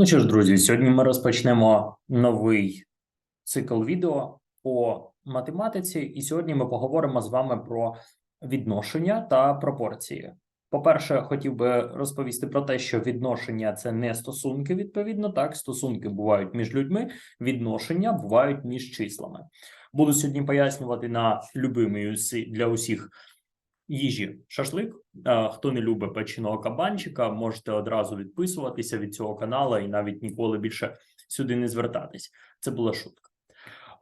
Ну що ж, друзі, сьогодні ми розпочнемо новий цикл відео по математиці, і сьогодні ми поговоримо з вами про відношення та пропорції. По-перше, хотів би розповісти про те, що відношення це не стосунки, відповідно, так, стосунки бувають між людьми, відношення бувають між числами. Буду сьогодні пояснювати на любимий для усіх їжі шашлик. Е, Хто не любить печеного кабанчика, можете одразу відписуватися від цього каналу і навіть ніколи більше сюди не звертатись. Це була шутка.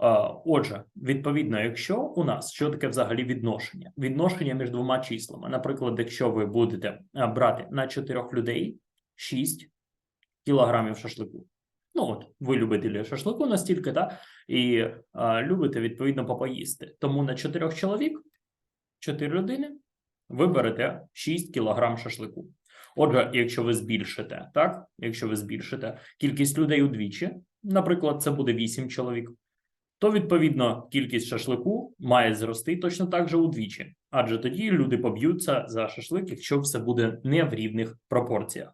Е, Отже, відповідно, якщо у нас що таке взагалі відношення? Відношення між двома числами. Наприклад, якщо ви будете е, брати на чотирьох людей 6 кілограмів шашлику. Ну от ви любителі шашлику настільки, та і е, любите відповідно попоїсти. Тому на чотирьох чоловік 4 людини, ви берете 6 кілограм шашлику. Отже, якщо ви збільшите, так, якщо ви збільшите кількість людей удвічі, наприклад, це буде 8 чоловік, то відповідно кількість шашлику має зрости точно так же удвічі, адже тоді люди поб'ються за шашлик, якщо все буде не в рівних пропорціях.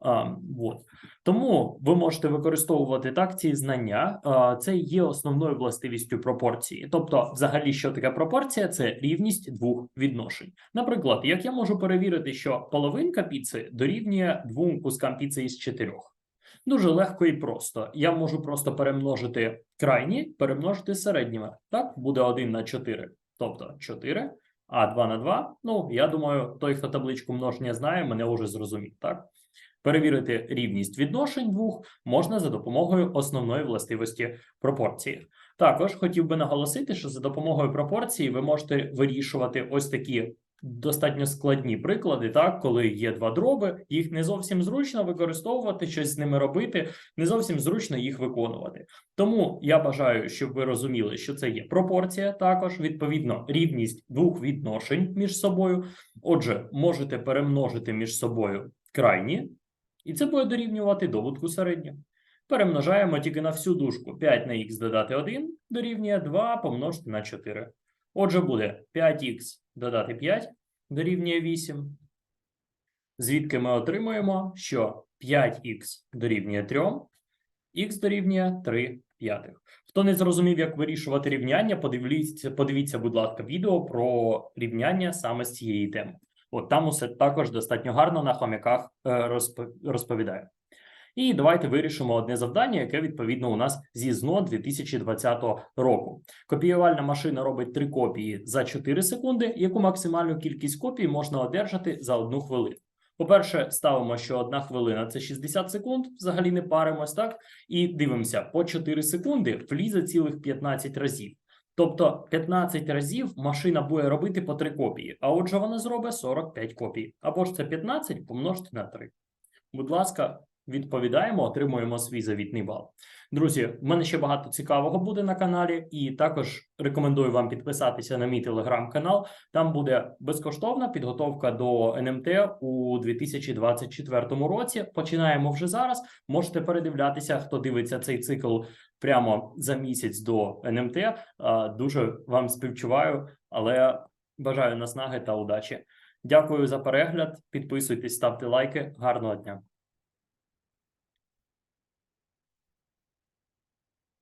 А, вот. Тому ви можете використовувати так ці знання. А, це є основною властивістю пропорції. Тобто, взагалі, що таке пропорція? Це рівність двох відношень. Наприклад, як я можу перевірити, що половинка піци дорівнює двом кускам піци із чотирьох. Дуже легко і просто. Я можу просто перемножити крайні, перемножити середніми. Так, буде 1 на 4, тобто 4, а 2 на 2. Ну, я думаю, той, хто табличку множення знає, мене вже зрозумів, так? Перевірити рівність відношень двох можна за допомогою основної властивості пропорції. Також хотів би наголосити, що за допомогою пропорції ви можете вирішувати ось такі достатньо складні приклади, так коли є два дроби, їх не зовсім зручно використовувати, щось з ними робити, не зовсім зручно їх виконувати. Тому я бажаю, щоб ви розуміли, що це є пропорція, також відповідно рівність двох відношень між собою. Отже, можете перемножити між собою крайні. І це буде дорівнювати добутку середнього. Перемножаємо тільки на всю дужку. 5 на х додати 1 дорівнює 2 помножити на 4. Отже, буде 5х додати 5 дорівнює 8. Звідки ми отримуємо, що 5х дорівнює 3, х дорівнює 3 п'ятих. Хто не зрозумів, як вирішувати рівняння, подивіться, подивіться, будь ласка, відео про рівняння саме з цієї теми. От там усе також достатньо гарно на хомяках е, розп- розповідаю. І давайте вирішимо одне завдання, яке відповідно у нас зі ЗНО 2020 року. Копіювальна машина робить три копії за 4 секунди. Яку максимальну кількість копій можна одержати за одну хвилину? По-перше, ставимо, що одна хвилина це 60 секунд, взагалі не паримось, так? І дивимося, по 4 секунди влізе цілих 15 разів. Тобто 15 разів машина буде робити по 3 копії, а отже, вона зробить 45 копій. Або ж це 15 помножити на 3. Будь ласка, відповідаємо, отримуємо свій завітний бал. Друзі, в мене ще багато цікавого буде на каналі, і також рекомендую вам підписатися на мій телеграм-канал. Там буде безкоштовна підготовка до НМТ у 2024 році. Починаємо вже зараз. Можете передивлятися, хто дивиться цей цикл прямо за місяць до НМТ. Дуже вам співчуваю, але бажаю наснаги та удачі. Дякую за перегляд. Підписуйтесь, ставте лайки. Гарного дня.